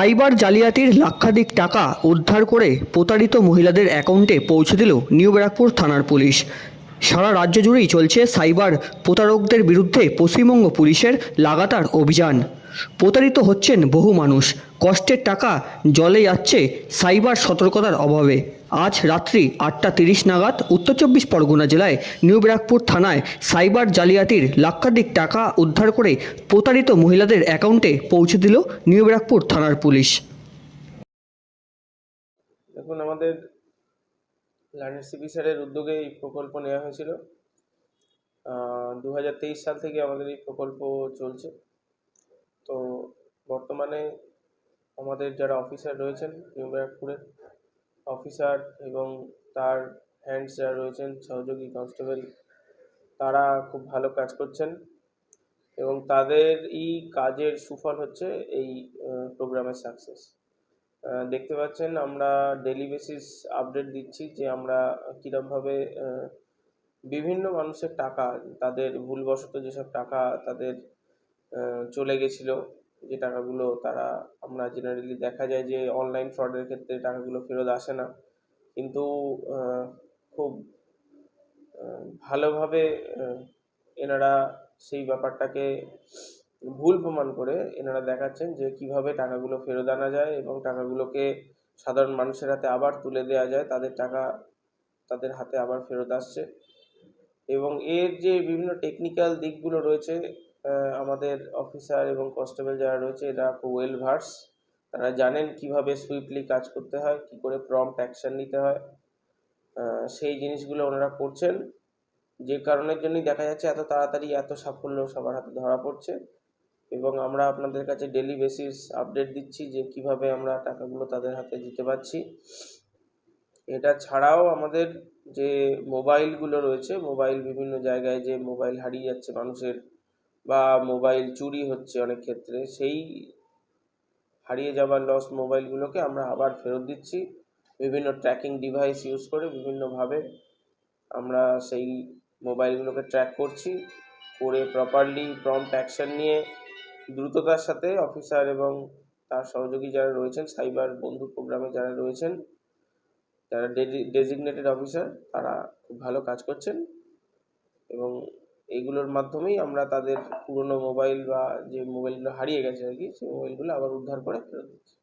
Cyber জালিয়াতির লাক্ষাধিক টাকা উদ্ধার করে প্রতারিত মহিলাদের অ্যাকাউন্টে পৌঁছে দিল নিউ ব্যারাকপুর থানার পুলিশ। সারা রাজ্য জুড়েই চলছে সাইবার প্রতারকদের বিরুদ্ধে পশ্চিমবঙ্গ পুলিশের লাগাতার অভিযান। প্রতারিত হচ্ছেন বহু মানুষ। কষ্টের টাকা জলে যাচ্ছে সাইবার সতর্কতার অভাবে। আজ রাত্রি আটটা তিরিশ নাগাদ উত্তর চব্বিশ পরগনা জেলায় নিউ ব্যারাকপুর থানায় সাইবার জালিয়াতির লাক্ষাধিক টাকা উদ্ধার করে প্রতারিত মহিলাদের অ্যাকাউন্টে পৌঁছে দিল নিউ ব্যারাকপুর থানার পুলিশ। আমাদের লার্নার সিপি স্যারের উদ্যোগে এই প্রকল্প নেওয়া হয়েছিল। দু হাজার তেইশ সাল থেকে আমাদের এই প্রকল্প চলছে। তো বর্তমানে আমাদের যারা অফিসার রয়েছেন নিউ ব্যারাকপুরের অফিসার এবং তার হ্যান্ডস যারা রয়েছেন, সহযোগী কনস্টেবল তারা খুব ভালো কাজ করছেন এবং তাদের এই কাজের সুফল হচ্ছে এই প্রোগ্রামের সাকসেস দেখতে পাচ্ছেন আমরা ডেলি বেসিস আপডেট দিচ্ছি যে আমরা কীরমভাবে আহ, বিভিন্ন মানুষের টাকা তাদের ভুলবশত যেসব টাকা তাদের চলে গেছিল যে টাকাগুলো তারা আমরা জেনারেলি দেখা যায় যে অনলাইন ফ্রডের ক্ষেত্রে টাকাগুলো ফেরত আসে না। কিন্তু খুব ভালোভাবে এনারা সেই ব্যাপারটাকে ভুল প্রমাণ করে এনারা দেখাচ্ছেন যে কীভাবে টাকাগুলো ফেরত আনা যায় এবং টাকাগুলোকে সাধারণ মানুষের হাতে আবার তুলে দেওয়া যায়, তাদের টাকা তাদের হাতে আবার ফেরত আসছে। এবং এর যে বিভিন্ন টেকনিক্যাল দিকগুলো রয়েছে আমাদের অফিসার এবং কনস্টেবল যারা রয়েছে, এরা খুব ওয়েল ভার্স তারা জানেন কীভাবে সুইফটলি কাজ করতে হয়, কি করে প্রম্পট অ্যাকশন নিতে হয়। সেই জিনিসগুলো ওনারা করছেন। যে কারণের জন্যই দেখা যাচ্ছে এত তাড়াতাড়ি এত সাফল্য সবার হাতে ধরা পড়ছে। এবং আমরা আপনাদের কাছে ডেলি বেসিস আপডেট দিচ্ছি যে কীভাবে আমরা টাকাগুলো তাদের হাতে দিতে পারছি। এটা ছাড়াও আমাদের যে মোবাইলগুলো রয়েছে মোবাইল বিভিন্ন জায়গায় যে মোবাইল হারিয়ে যাচ্ছে মানুষের বা মোবাইল চুরি হচ্ছে অনেক ক্ষেত্রে, সেই হারিয়ে যাওয়ার লস মোবাইলগুলোকে আমরা আবার ফেরত দিচ্ছি। বিভিন্ন ট্র্যাকিং ডিভাইস ইউজ করে বিভিন্নভাবে আমরা সেই মোবাইলগুলোকে ট্র্যাক করছি, করে প্রপারলি প্রম্পট অ্যাকশন নিয়ে দ্রুততার সাথে অফিসার এবং তার সহযোগী যারা রয়েছেন, সাইবার বন্ধু প্রোগ্রামে যারা রয়েছেন, যারা ডেজিগনেটেড অফিসার, তারা খুব ভালো কাজ করছেন। এবং এইগুলোর মাধ্যমেই আমরা তাদের পুরনো মোবাইল বা যে মোবাইলগুলো হারিয়ে গেছে আর কি, সেই মোবাইলগুলো আবার উদ্ধার করে ফেরত দিচ্ছি।